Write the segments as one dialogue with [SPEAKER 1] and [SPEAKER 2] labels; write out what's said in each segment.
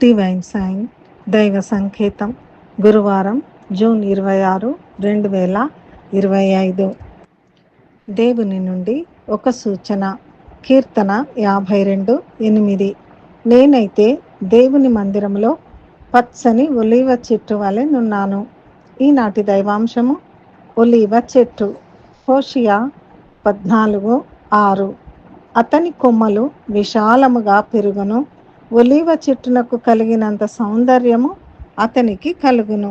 [SPEAKER 1] Divine sign దైవ సంకేతం గురువారం జూన్ ఇరవై ఆరు రెండు వేల ఇరవై ఐదు దేవుని నుండి ఒక సూచన కీర్తన యాభై రెండు ఎనిమిది. నేనైతే దేవుని మందిరంలో పచ్చని ఒలీవ చెట్టు వలె నున్నాను. ఈనాటి దైవాంశము ఒలీవ చెట్టు. హోషియా పద్నాలుగు ఆరు. అతని కొమ్మలు విశాలముగా పెరుగును. ఒలీవ చెట్టునకు కలిగినంత సౌందర్యము అతనికి కలుగును.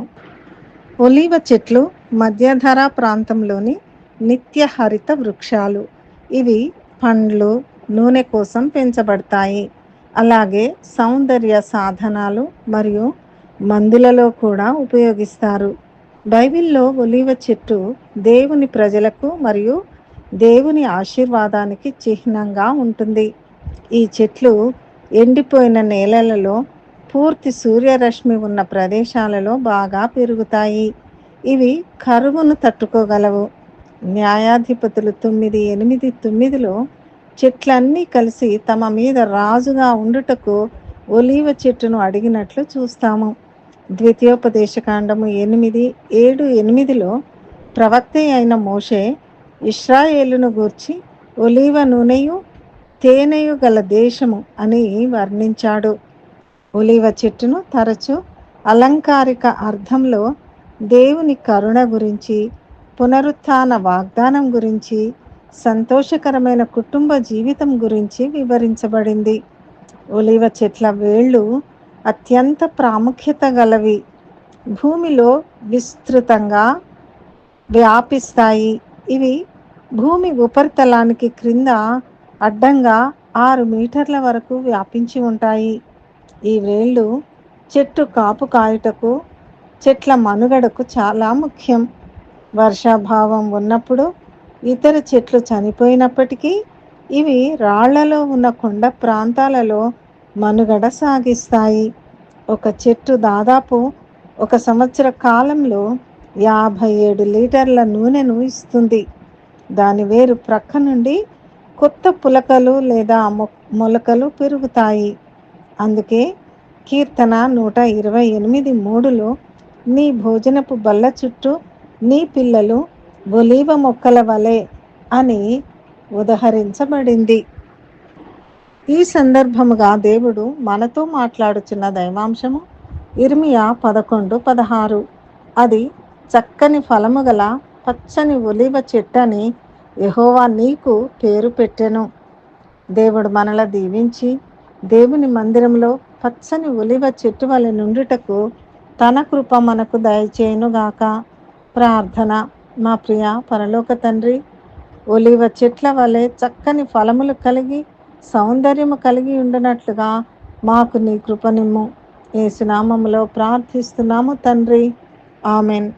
[SPEAKER 1] ఒలీవ చెట్లు మధ్యధరా ప్రాంతంలోని నిత్య హరిత వృక్షాలు. ఇవి పండ్లు నూనె కోసం పెంచబడతాయి. అలాగే సౌందర్య సాధనాలు మరియు మందులలో కూడా ఉపయోగిస్తారు. బైబిల్లో ఒలీవ చెట్టు దేవుని ప్రజలకు మరియు దేవుని ఆశీర్వాదానికి చిహ్నంగా ఉంటుంది. ఈ చెట్లు ఎండిపోయిన నేలలలో పూర్తి సూర్యరశ్మి ఉన్న ప్రదేశాలలో బాగా పెరుగుతాయి. ఇవి కరువును తట్టుకోగలవు. న్యాయాధిపతులు తొమ్మిది ఎనిమిది తొమ్మిదిలో చెట్లన్నీ కలిసి తమ మీద రాజుగా ఉండుటకు ఒలీవ చెట్టును అడిగినట్లు చూస్తాము. ద్వితీయోపదేశకాండము ఎనిమిది ఏడు ఎనిమిదిలో ప్రవక్త అయిన మోషే ఇస్రాయేలును గూర్చి ఒలీవ నూనెయు తేనెయు గల దేశము అని వర్ణించాడు. ఒలివ చెట్టును తరచు అలంకారిక అర్థంలో దేవుని కరుణ గురించి పునరుత్థాన వాగ్దానం గురించి సంతోషకరమైన కుటుంబ జీవితం గురించి వివరించబడింది. ఒలివ చెట్ల వేళ్ళు అత్యంత ప్రాముఖ్యత గలవి. భూమిలో విస్తృతంగా వ్యాపిస్తాయి. ఇవి భూమి ఉపరితలానికి క్రింద అడ్డంగా ఆరు మీటర్ల వరకు వ్యాపించి ఉంటాయి. ఈ వేళ్ళు చెట్టు కాపు కాయుటకు చెట్ల మనుగడకు చాలా ముఖ్యం. వర్షాభావం ఉన్నప్పుడు ఇతర చెట్లు చనిపోయినప్పటికీ ఇవి రాళ్ళలో ఉన్న కొండ ప్రాంతాలలో మనుగడ సాగిస్తాయి. ఒక చెట్టు దాదాపు ఒక సంవత్సర కాలంలో యాభై ఏడు లీటర్ల నూనెను ఇస్తుంది. దాని వేరు ప్రక్క నుండి కొత్త పులకలు లేదా మొలకలు పెరుగుతాయి. అందుకే కీర్తన నూట ఇరవై ఎనిమిది మూడులో నీ భోజనపు బల్ల చుట్టూ నీ పిల్లలు ఒలీవ మొక్కల వలె అని ఉదహరించబడింది. ఈ సందర్భముగా దేవుడు మనతో మాట్లాడుచున్న దైవాంశము ఇర్మియా పదకొండు పదహారు. అది చక్కని ఫలము గల పచ్చని ఒలివ చెట్టని యహోవా నీకు పేరు పెట్టెను. దేవుడు మనల దీవించి దేవుని మందిరంలో పచ్చని ఒలివ చెట్టు వలె నుండుటకు తన కృప మనకు దయచేయునుగాక ప్రార్థన. మా ప్రియ పరలోక తండ్రి ఒలివ చెట్ల వలె చక్కని ఫలములు కలిగి సౌందర్యము కలిగి ఉండినట్లుగా మాకు నీ కృపనిమ్ము. ఏసునామములో ప్రార్థిస్తున్నాము తండ్రి. ఆమెన్.